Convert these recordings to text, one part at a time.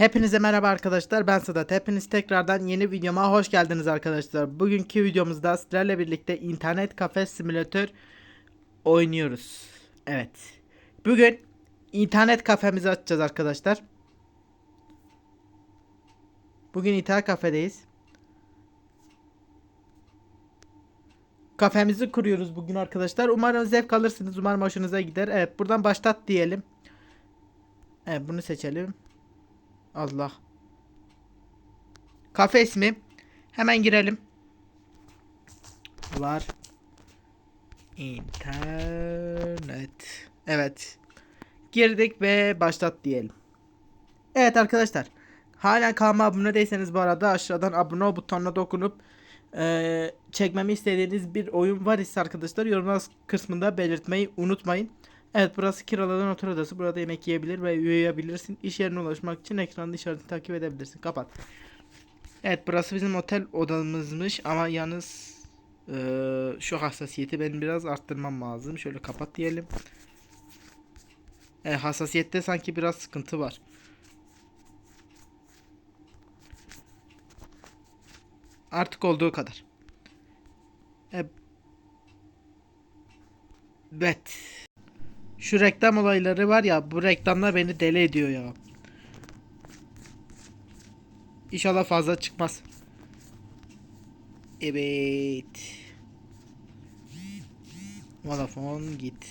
Hepinize merhaba arkadaşlar ben Sedat. Hepiniz tekrardan yeni videoma hoş geldiniz arkadaşlar. Bugünkü videomuzda sizlerle birlikte internet kafe simülatör oynuyoruz. Evet. Bugün internet kafemizi açacağız arkadaşlar. Bugün internet kafedeyiz. Kafemizi kuruyoruz bugün arkadaşlar. Umarım zevk alırsınız. Umarım hoşunuza gider. Evet buradan başlat diyelim. Evet bunu seçelim. Allah. Kafe ismi. Hemen girelim. Var. İnternet. Evet. Girdik ve başlat diyelim. Evet arkadaşlar. Hala kanalıma abone değilseniz bu arada aşağıdan abone ol butonuna dokunup eee, çekmemi istediğiniz bir oyun var ise arkadaşlar yorumlar kısmında belirtmeyi unutmayın. Evet burası kiralanan otur odası. Burada yemek yiyebilir ve uyuyabilirsin. İş yerine ulaşmak için ekranın işaretini takip edebilirsin. Kapat. Evet burası bizim otel odamızmış ama yalnız eee, şu hassasiyeti benim biraz arttırmam lazım. Şöyle kapat diyelim. Evet, hassasiyette sanki biraz sıkıntı var. Artık olduğu kadar. E, Evet. Şu reklam olayları var ya bu reklamlar beni deli ediyor ya. İnşallah fazla çıkmaz. Evet. Vodafone git.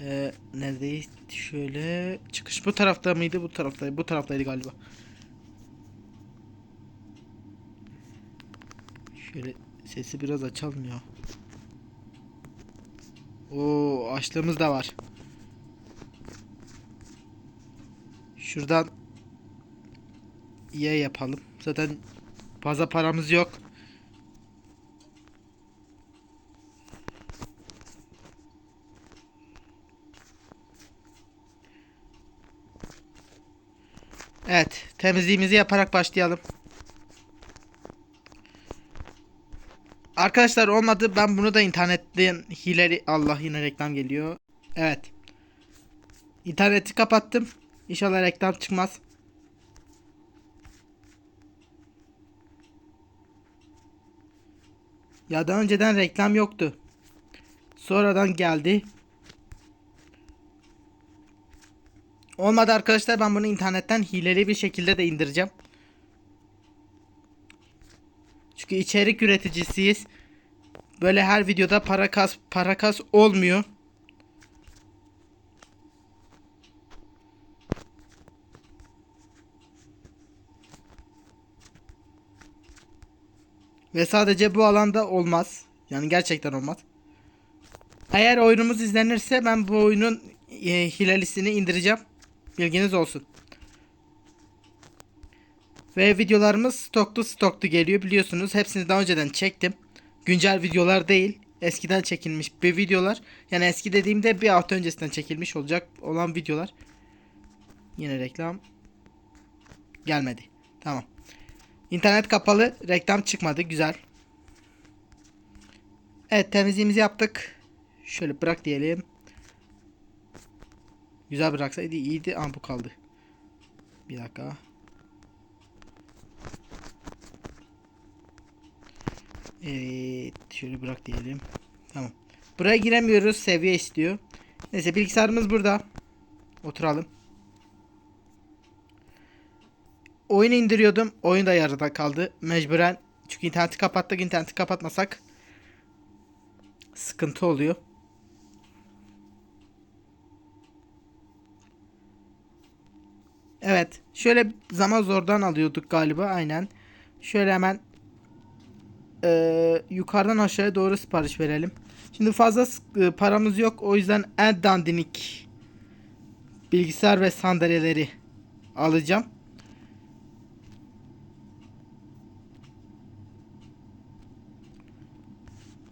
Ee, neredeyiz? Şöyle çıkış bu tarafta mıydı? Bu taraftaydı. Bu taraftaydı galiba. Şöyle sesi biraz açalım ya. Oo açlığımız da var. Şuradan ye yapalım. Zaten fazla paramız yok. Evet, temizliğimizi yaparak başlayalım. Arkadaşlar olmadı ben bunu da internetten hileli Allah yine reklam geliyor. Evet. İnterneti kapattım. İnşallah reklam çıkmaz. Ya daha önceden reklam yoktu. Sonradan geldi. Olmadı arkadaşlar ben bunu internetten hileli bir şekilde de indireceğim. Çünkü içerik üreticisiyiz. Böyle her videoda para kas para kas olmuyor. Ve sadece bu alanda olmaz. Yani gerçekten olmaz. Eğer oyunumuz izlenirse ben bu oyunun e, hilelisini indireceğim. Bilginiz olsun. Ve videolarımız stoklu stoklu geliyor biliyorsunuz. Hepsini daha önceden çektim. Güncel videolar değil. Eskiden çekilmiş bir videolar. Yani eski dediğimde bir hafta öncesinden çekilmiş olacak olan videolar. Yine reklam gelmedi. Tamam. İnternet kapalı. Reklam çıkmadı. Güzel. Evet temizliğimizi yaptık. Şöyle bırak diyelim. Güzel bıraksaydı iyiydi. Ama bu kaldı. Bir dakika. Evet. Şöyle bırak diyelim. Tamam. Buraya giremiyoruz. Seviye istiyor. Neyse bilgisayarımız burada. Oturalım. Oyunu indiriyordum. Oyun da yarıda kaldı. Mecburen. Çünkü interneti kapattık. İnterneti kapatmasak sıkıntı oluyor. Evet. Şöyle zaman zordan alıyorduk galiba. Aynen. Şöyle hemen e, yukarıdan aşağıya doğru sipariş verelim. Şimdi fazla e, paramız yok. O yüzden en dandinik bilgisayar ve sandalyeleri alacağım.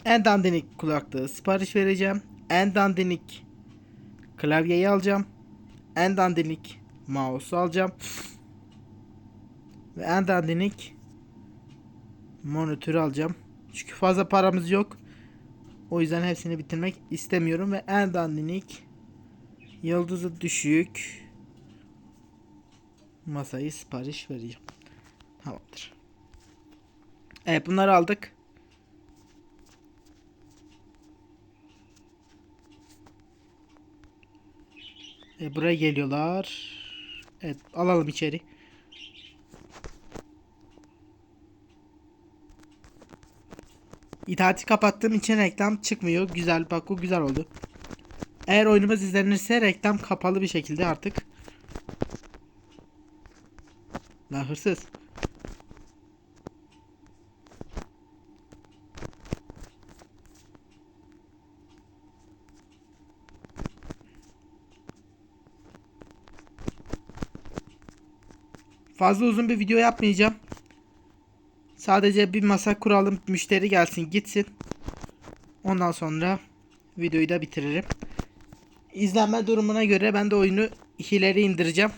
En dandinik kulaklığı sipariş vereceğim. En dandinik klavyeyi alacağım. En dandinik mouse alacağım. Ve en dandinik monitörü alacağım. Çünkü fazla paramız yok. O yüzden hepsini bitirmek istemiyorum ve en dandinik yıldızı düşük Masayı sipariş vereceğim. Tamamdır. Evet bunları aldık. E, buraya geliyorlar. Evet alalım içeri. İtaati kapattığım için reklam çıkmıyor. Güzel bak o güzel oldu. Eğer oyunumuz izlenirse reklam kapalı bir şekilde artık. Lan hırsız. Fazla uzun bir video yapmayacağım. Sadece bir masa kuralım, müşteri gelsin, gitsin. Ondan sonra videoyu da bitiririm. İzlenme durumuna göre ben de oyunu hileri indireceğim.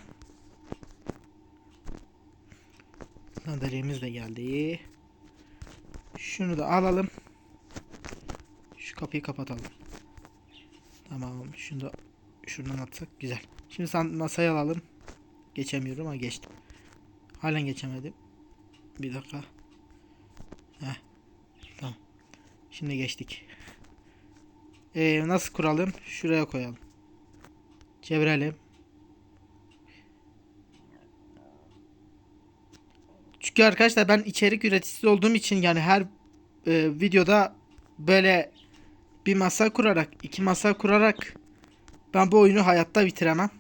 Sandalyemiz de geldi. Şunu da alalım. Şu kapıyı kapatalım. Tamam. Şunu da şuradan atsak güzel. Şimdi masayı alalım. Geçemiyorum ama geçtim. Halen geçemedim. Bir dakika. Heh. Tamam. Şimdi geçtik. Ee, nasıl kuralım? Şuraya koyalım. Çevirelim. Çünkü arkadaşlar ben içerik üreticisi olduğum için yani her e, videoda böyle bir masa kurarak, iki masa kurarak ben bu oyunu hayatta bitiremem.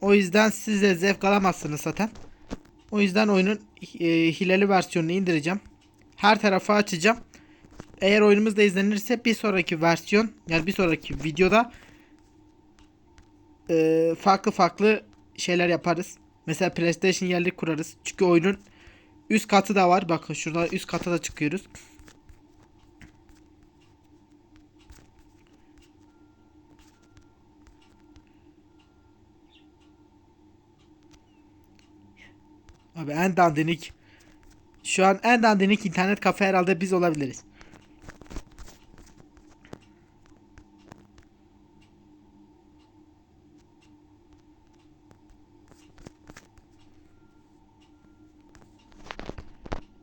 O yüzden siz de zevk alamazsınız zaten. O yüzden oyunun e, hileli versiyonunu indireceğim. Her tarafa açacağım. Eğer oyunumuz da izlenirse bir sonraki versiyon yani bir sonraki videoda e, farklı farklı şeyler yaparız. Mesela PlayStation yerleri kurarız. Çünkü oyunun üst katı da var. Bakın şurada üst kata da çıkıyoruz. Abi en dandinik şu an en dandinik internet kafe herhalde biz olabiliriz.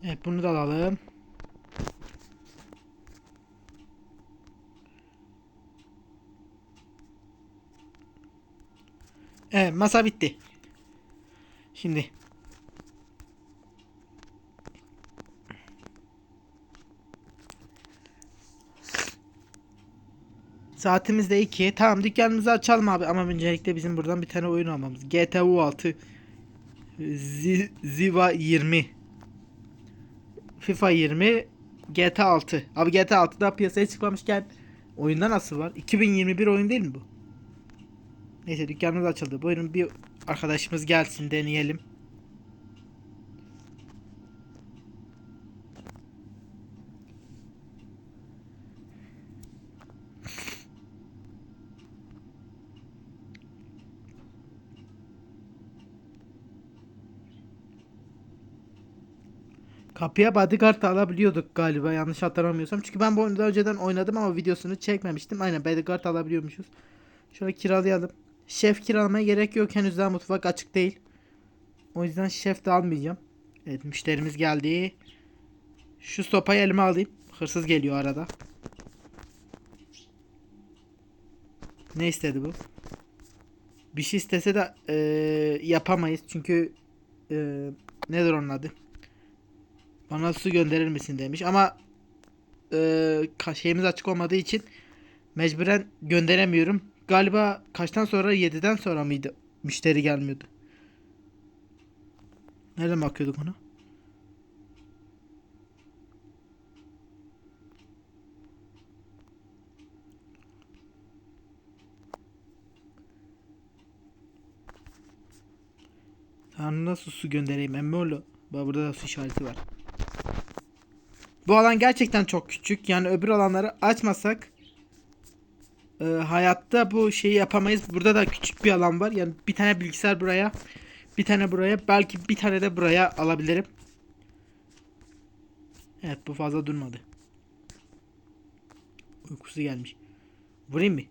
Evet bunu da alalım. Evet masa bitti. Şimdi Saatimiz de 2. Tamam dükkanımızı açalım abi ama öncelikle bizim buradan bir tane oyun almamız. GTA 6 Z Ziva 20 FIFA 20 GTA 6 Abi GTA 6'da piyasaya çıkmamışken oyunda nasıl var? 2021 oyun değil mi bu? Neyse dükkanımız açıldı. Buyurun bir arkadaşımız gelsin deneyelim. Kapıya bodyguard alabiliyorduk galiba yanlış hatırlamıyorsam. Çünkü ben bu oyunu daha önceden oynadım ama videosunu çekmemiştim. Aynen bodyguard alabiliyormuşuz. Şöyle kiralayalım. Şef kiralamaya gerek yok. Henüz daha mutfak açık değil. O yüzden şef de almayacağım. Evet müşterimiz geldi. Şu sopayı elime alayım. Hırsız geliyor arada. Ne istedi bu? Bir şey istese de e, yapamayız. Çünkü e, nedir onun adı? Bana su gönderir misin demiş ama e, şeyimiz açık olmadığı için mecburen gönderemiyorum. Galiba kaçtan sonra 7'den sonra mıydı müşteri gelmiyordu. Nereden bakıyorduk ona? Sana nasıl su göndereyim emmoğlu? Bak burada da su işareti var. Bu alan gerçekten çok küçük. Yani öbür alanları açmasak e, hayatta bu şeyi yapamayız. Burada da küçük bir alan var. Yani bir tane bilgisayar buraya, bir tane buraya, belki bir tane de buraya alabilirim. Evet bu fazla durmadı. Uykusu gelmiş. Vurayım mı?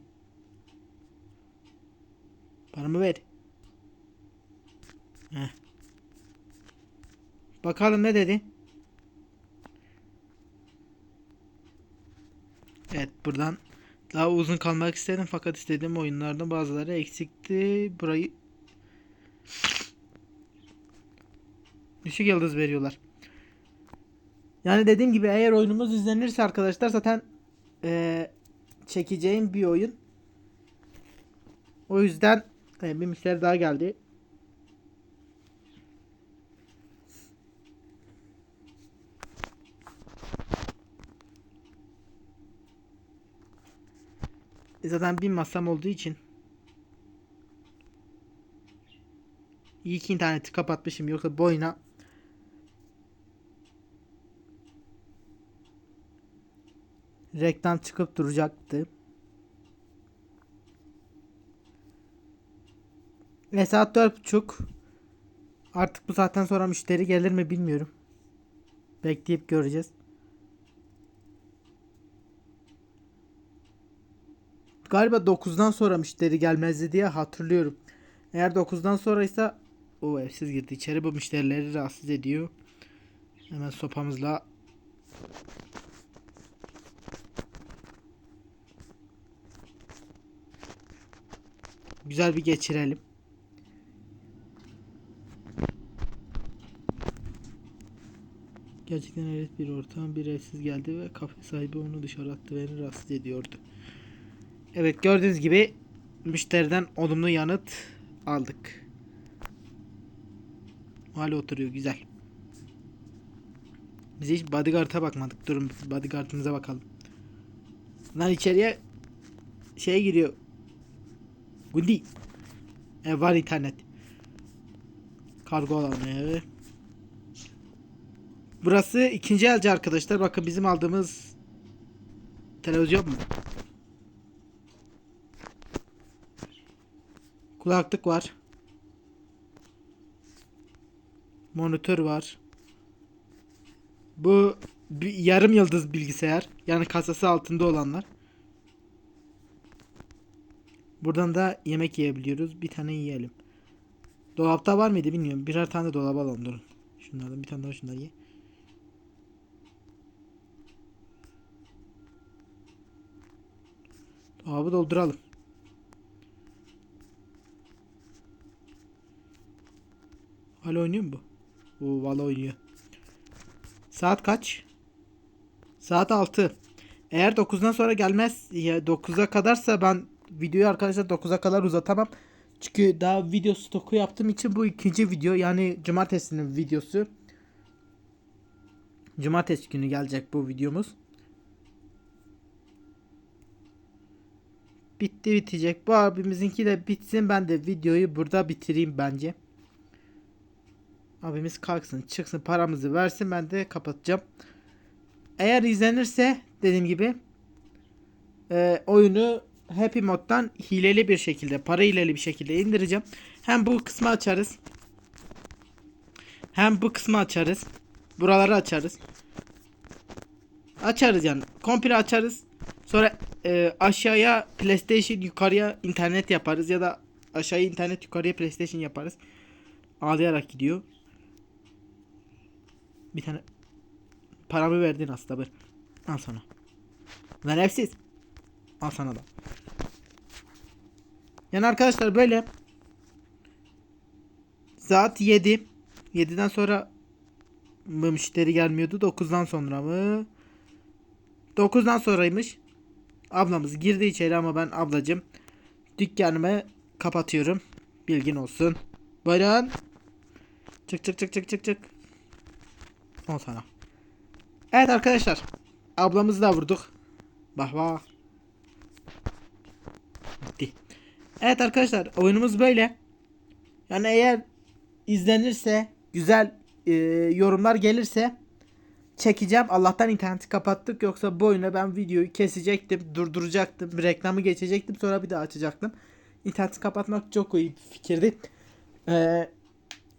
Paramı ver. Heh. Bakalım ne dedi? Evet buradan daha uzun kalmak istedim fakat istediğim oyunlardan bazıları eksikti. Burayı düşük yıldız veriyorlar. Yani dediğim gibi eğer oyunumuz izlenirse arkadaşlar zaten eee, çekeceğim bir oyun. O yüzden e, bir müşteri daha geldi. Zaten bir masam olduğu için iyi ki interneti kapatmışım yoksa bu oyuna reklam çıkıp duracaktı. Ve saat dört buçuk. Artık bu saatten sonra müşteri gelir mi bilmiyorum. Bekleyip göreceğiz. Galiba 9'dan sonra müşteri gelmezdi diye hatırlıyorum. Eğer 9'dan sonraysa o evsiz girdi içeri bu müşterileri rahatsız ediyor. Hemen sopamızla güzel bir geçirelim. Gerçekten evet bir ortam bir evsiz geldi ve kafe sahibi onu dışarı attı ve beni rahatsız ediyordu. Evet gördüğünüz gibi müşteriden olumlu yanıt aldık. Hala oturuyor güzel. Biz hiç bodyguard'a bakmadık. Durun bodyguard'ımıza bakalım. Lan içeriye şey giriyor. Gundi. E, var internet. Kargo alanı. Burası ikinci elci arkadaşlar. Bakın bizim aldığımız televizyon mu? Kulaklık var. Monitör var. Bu bir yarım yıldız bilgisayar. Yani kasası altında olanlar. Buradan da yemek yiyebiliyoruz. Bir tane yiyelim. Dolapta var mıydı bilmiyorum. Birer tane dolaba alalım durun. Şunlardan bir tane daha şundan ye. Dolabı dolduralım. Hala oynuyor mu bu? Oo valla oynuyor. Saat kaç? Saat 6. Eğer 9'dan sonra gelmez ya 9'a kadarsa ben videoyu arkadaşlar 9'a kadar uzatamam. Çünkü daha video stoku yaptığım için bu ikinci video yani cumartesinin videosu. Cumartesi günü gelecek bu videomuz. Bitti bitecek. Bu abimizinki de bitsin. Ben de videoyu burada bitireyim bence. Abimiz kalksın çıksın paramızı versin ben de kapatacağım. Eğer izlenirse dediğim gibi e, oyunu Happy Mod'dan hileli bir şekilde para hileli bir şekilde indireceğim. Hem bu kısmı açarız. Hem bu kısmı açarız. Buraları açarız. Açarız yani. Komple açarız. Sonra e, aşağıya PlayStation yukarıya internet yaparız ya da aşağıya internet yukarıya PlayStation yaparız. Ağlayarak gidiyor. Bir tane paramı verdin aslında bir. Al sana. Verefsiz. Al sana da. Yani arkadaşlar böyle saat 7 7'den sonra mı müşteri gelmiyordu 9'dan sonra mı 9'dan sonraymış ablamız girdi içeri ama ben ablacım dükkanımı kapatıyorum bilgin olsun buyurun çık çık çık çık çık çık 10 sana evet arkadaşlar ablamızı da vurduk bak bak Bitti. Evet arkadaşlar oyunumuz böyle. Yani eğer izlenirse güzel e, yorumlar gelirse çekeceğim. Allah'tan interneti kapattık yoksa bu oyuna ben videoyu kesecektim, durduracaktım, reklamı geçecektim sonra bir daha açacaktım. İnterneti kapatmak çok iyi bir fikirdi. Ee,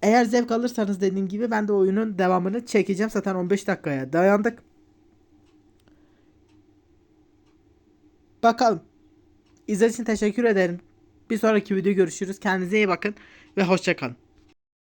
eğer zevk alırsanız dediğim gibi ben de oyunun devamını çekeceğim. Zaten 15 dakikaya dayandık. Bakalım. İzlediğiniz için teşekkür ederim. Bir sonraki videoda görüşürüz. Kendinize iyi bakın ve hoşçakalın.